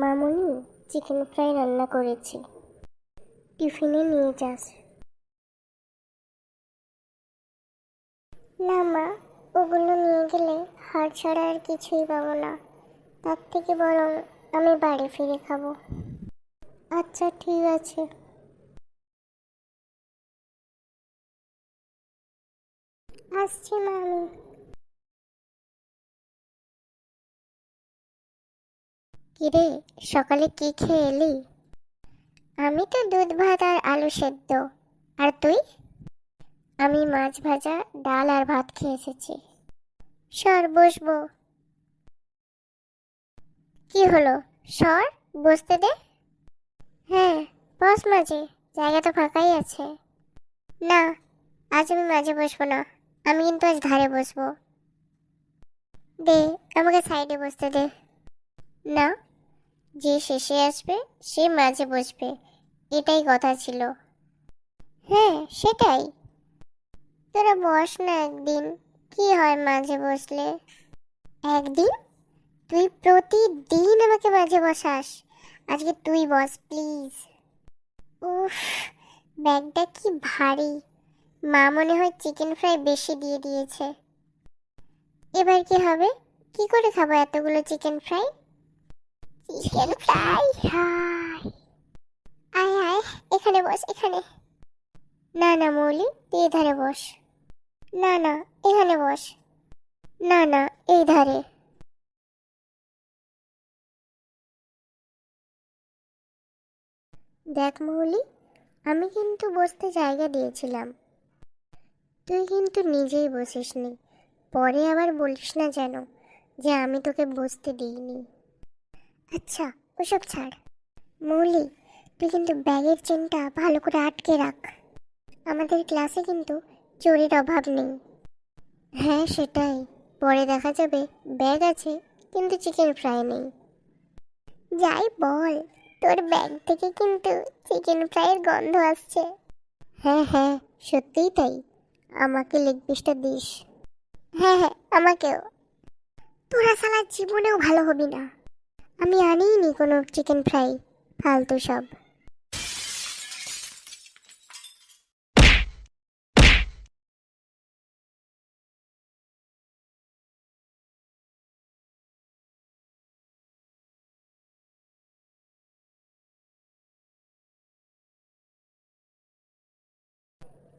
মামনি chicken fry রান্না করেছি। টিফিনে নিয়ে যাস। না মা ওগুলো নিয়ে গেলে হাড় ছাড়া আর কিছুই পাবো না। তার থেকে বরং আমি বাড়ি ফিরে খাব। আচ্ছা ঠিক আছে। আসছি মা আমি। কিরে সকালে কি খেয়ে এলি? আমি তো দুধ ভাত আর আলু সেদ্ধ। আর তুই? আমি মাছ ভাজা, ডাল আর ভাত খেয়ে এসেছি। সর, বসবো। কি হলো? সর, বসতে দে? হ্যাঁ বস মাঝে। জায়গা তো ফাঁকাই আছে। না, আজ আমি মাঝে বসবো না। আমি কিন্তু আজ ধারে বসবো। দে, আমাকে সাইডে বসতে দে। না যে শেষে আসবে, সে মাঝে বসবে। এটাই কথা ছিল। হ্যাঁ সেটাই। তোরা বস না একদিন। কি হয় মাঝে বসলে? একদিন? তুই প্রতিদিন আমাকে মাঝে বসাস। আজকে তুই বস, প্লিজ। উফ, ব্যাগটা কি ভারী। মা মনে হয় চিকেন ফ্রাই বেশি দিয়ে দিয়েছে। এবার কি হবে? কি করে খাব এতগুলো chicken fry? Chicken fry hi আয় আয় এখানে বস, এখানে। না না, মৌলি তুই ধারে বস। না না, এখানে বস। না না এই ধারে দেখ, মৌলি, আমি কিন্তু বসতে জায়গা দিয়েছিলাম। তুই কিন্তু নিজেই বসিসনি। পরে আবার বলিস না যেন যে আমি তোকে বসতে দিইনি। আচ্ছা ওসব ছাড়। মৌলি, তুই কিন্তু ব্যাগের চেনটা ভালো করে আটকে রাখ। আমাদের ক্লাসে কিন্তু চোরের অভাব নেই। হ্যাঁ সেটাই। পরে দেখা যাবে ব্যাগ আছে, কিন্তু চিকেন ফ্রাই নেই। যাই বল, তোর ব্যাগ থেকে কিন্তু চিকেন ফ্রাইয়ের গন্ধ আসছে। হ্যাঁ হ্যাঁ সত্যিই তাই। আমাকে লেগ পিসটা দিস। হ্যাঁ হ্যাঁ আমাকেও। তোরা সালা জীবনেও ভালো হবি না। আমি আনিনি কোনো চিকেন ফ্রাই ফালতু সব।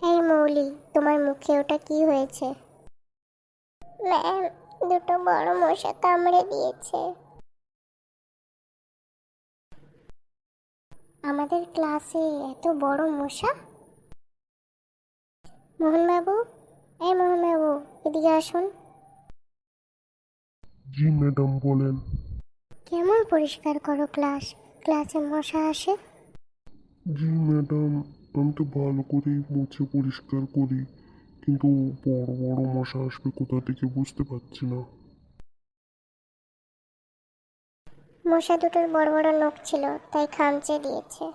এই মৌলি, তোমার মুখে ওটা কি হয়েছে? ম্যাম, দুটো বড় মশা কামড়ে দিয়েছে। আমাদের ক্লাসে এত বড় মশা? মোহনবাবু? এই মোহনবাবু এদিকে আসুন। জি ম্যাডাম বলেন। কেমন পরিষ্কার করো ক্লাস? ক্লাসে মশা আসে? জি ম্যাডাম আমি তো ভালো করেই মুছে পরিষ্কার করি। কিন্তু বড় বড় মশা আসবে কোথা থেকে বুঝতে পারছি না। মশা দুটোর বড় বড় নখ ছিল তাই খামচে দিয়েছে।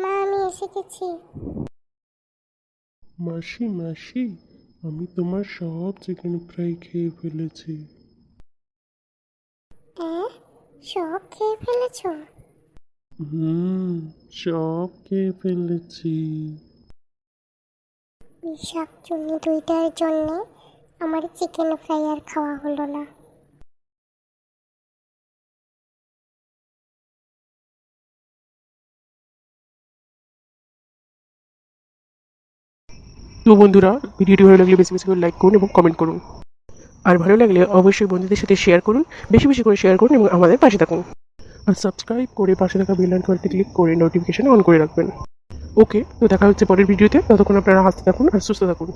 মা আমি এসে গেছি। মাসি মাসি আমি তোমার সব চিকেন ফ্রাই খেয়ে ফেলেছি। সব খেয়ে ফেলেছো? হুম সব খেয়ে ফেলেছি। বিষাক্তনি দুইটার জন্য আমার চিকেন ফ্রাই আর খাওয়া হলো না। তো বন্ধুরা, ভিডিওটি ভালো লাগলে বেশি বেশি করে লাইক করুন এবং কমেন্ট করুন। আর ভালো লাগলে অবশ্যই বন্ধুদের সাথে শেয়ার করুন, বেশি বেশি করে শেয়ার করুন এবং আমাদের পাশে থাকুন। আর সাবস্ক্রাইব করে পাশে থাকা বেল আইকনটি ক্লিক করে নোটিফিকেশন অন করে রাখবেন। ওকে তো দেখা হচ্ছে পরের ভিডিওতে। ততক্ষণ আপনারা হাসতে থাকুন আর সুস্থ থাকুন।